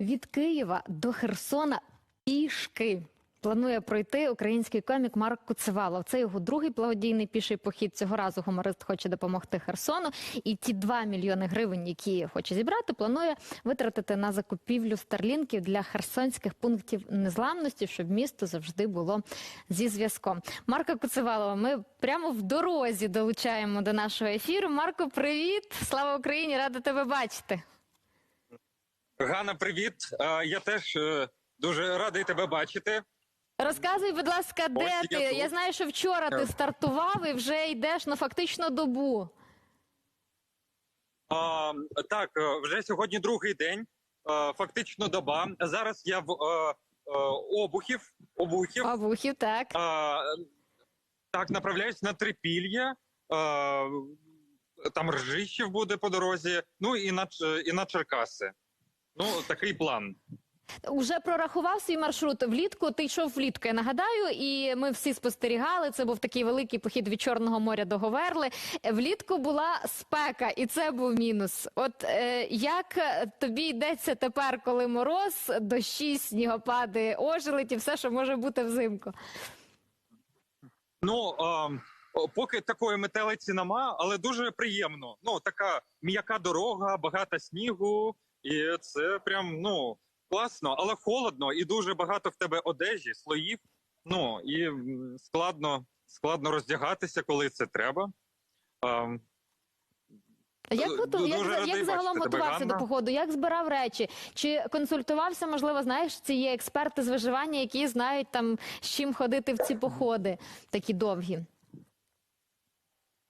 Від Києва до Херсона пішки. Планує пройти український комік Марк Куцевалов. Це його другий благодійний піший похід. Цього разу гуморист хоче допомогти Херсону. І ті 2 мільйони гривень, які хоче зібрати, планує витратити на закупівлю старлінків для херсонських пунктів незламності, щоб місто завжди було зі зв'язком. Марка Куцевалова, ми прямо в дорозі долучаємо до нашого ефіру. Марко, привіт! Слава Україні! Рада тебе бачити. Ганна, привіт. Я теж е, дуже радий тебе бачити. Розказуй, будь ласка, де Ось ти? я Я, знаю, що вчора ти Е. стартував і вже йдеш ну фактично добу. А, Так, е, вже сьогодні другий день, фактично доба. Зараз я в е, обухів, обухів. Так. А, Так, направляюсь на Трипільє. Е, Там Ржищів буде по дорозі. Ну і на і на Черкаси. Ну, такий план. Уже прорахував свій маршрут влітку. Ти йшов влітку, я нагадаю, і ми всі спостерігали. Це був такий великий похід від Чорного моря до Говерли. Е, Влітку була спека, і це був мінус. От е, як тобі йдеться тепер, коли мороз, дощі, снігопади, ожеледь і все, що може бути взимку? Ну о, поки такої метелиці нема, але дуже приємно. Ну така м'яка дорога, багато снігу, і це прям ну класно, але холодно і дуже багато в тебе одежі, слоїв. Ну і складно, складно роздягатися, коли це треба. А, Як, готу, як, радий як загалом готувався до походу? Як збирав речі? Чи консультувався, можливо, знаєш, ці є експерти з виживання, які знають там з чим ходити в ці походи, такі довгі?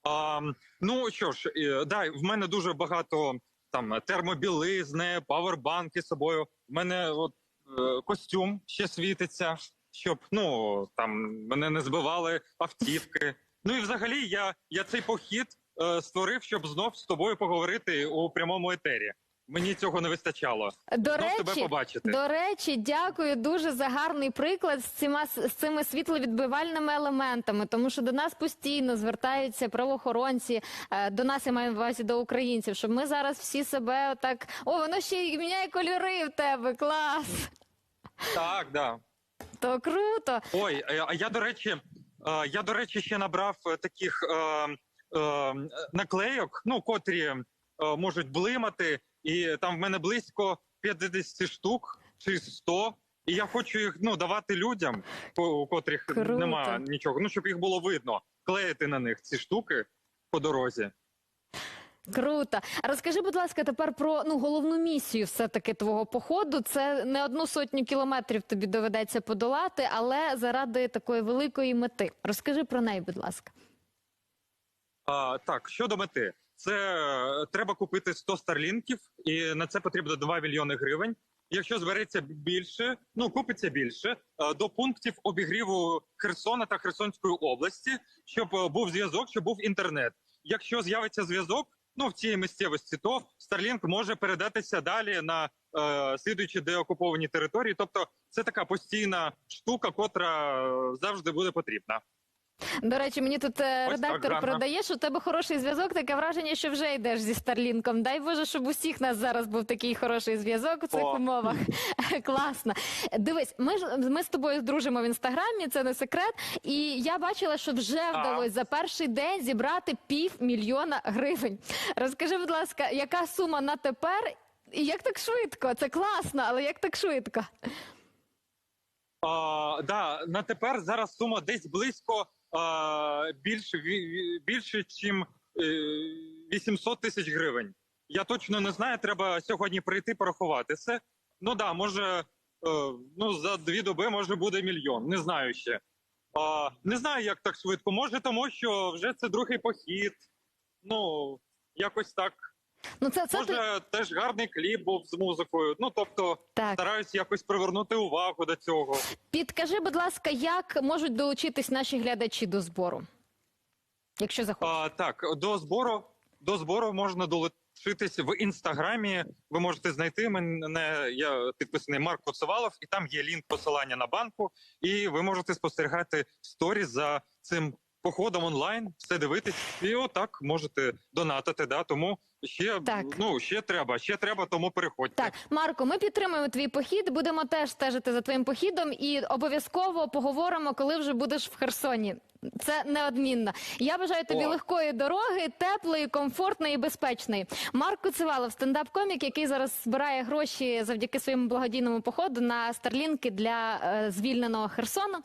А, ну що ж, да, в мене дуже багато там термобілизни, павербанки з собою. В мене от е, костюм ще світиться, щоб ну там мене не збивали автівки. Ну і взагалі я, я цей похід е, створив, щоб знов з тобою поговорити у прямому етері. Мені цього не вистачало. До знов тебе речі, побачити. до речі, дякую дуже за гарний приклад з цими, з цими світловідбивальними елементами, тому що до нас постійно звертаються правоохоронці, е, до нас я маю на увазі до українців, щоб ми зараз всі себе так. О, воно ще й міняє кольори в тебе. Клас! Так, да. То круто. Ой, а я- до речі, е, я до речі ще набрав е, таких е, е, наклейок, ну котрі е, можуть блимати, і там в мене близько 50 штук чи 100, І я хочу їх ну давати людям, у котрих Круто. немає нічого. Ну щоб їх було видно, клеїти на них ці штуки по дорозі. Круто. А розкажи, будь ласка, тепер про ну головну місію все-таки твого походу. Це не одну сотню кілометрів тобі доведеться подолати, але заради такої великої мети. Розкажи про неї, будь ласка. А, так, щодо мети, це е, треба купити 100 старлінків, і на це потрібно 2 мільйони гривень. Якщо збереться більше, ну купиться більше е, до пунктів обігріву Херсона та Херсонської області, щоб е, був зв'язок, щоб був інтернет. Якщо з'явиться зв'язок, ну в цій місцевості, то Starlink може передатися далі на е, слідуючі деокуповані території. Тобто, це така постійна штука, котра завжди буде потрібна. До речі, мені тут е, Ось редактор так, передає, що у тебе хороший зв'язок. Таке враження, що вже йдеш зі Старлінком. Дай Боже, щоб усіх нас зараз був такий хороший зв'язок у цих О. умовах. Класно. Дивись, ми ж ми з тобою дружимо в інстаграмі, це не секрет. І я бачила, що вже вдалося за перший день зібрати пів мільйона гривень. Розкажи, будь ласка, яка сума на тепер? І як так швидко? Це класно, але як так швидко? А, да, на тепер зараз сума десь близько а, більше, більше, чим е, 800 тисяч гривень. Я точно не знаю, треба сьогодні прийти порахувати це. Ну да, може, е, ну за дві доби може буде мільйон. Не знаю ще. Не знаю, як так швидко. Може, тому що вже це другий похід. Ну, якось так. Ну це це ти- Може, теж гарний кліп був з музикою. Ну тобто, так. стараюсь якось привернути увагу до цього. Підкажи, будь ласка, як можуть долучитись наші глядачі до збору? Якщо захочуть. А, так, до збору до збору можна долучитись в інстаграмі. Ви можете знайти мене. Я підписаний Марк Коцевалов, і там є лінк посилання на банку. І ви можете спостерігати сторіс за цим походом онлайн, все дивитись, і отак можете донатити. Да? Тому ще Так. ну ще треба, ще треба, тому переходьте. Так, Марко, ми підтримуємо твій похід. Будемо теж стежити за твоїм похідом і обов'язково поговоримо, коли вже будеш в Херсоні. Це неодмінно. Я бажаю тобі О. легкої дороги, теплої, комфортної і безпечної. Марко Цивалов, стендап-комік, який зараз збирає гроші завдяки своєму благодійному походу на старлінки для е, звільненого Херсону.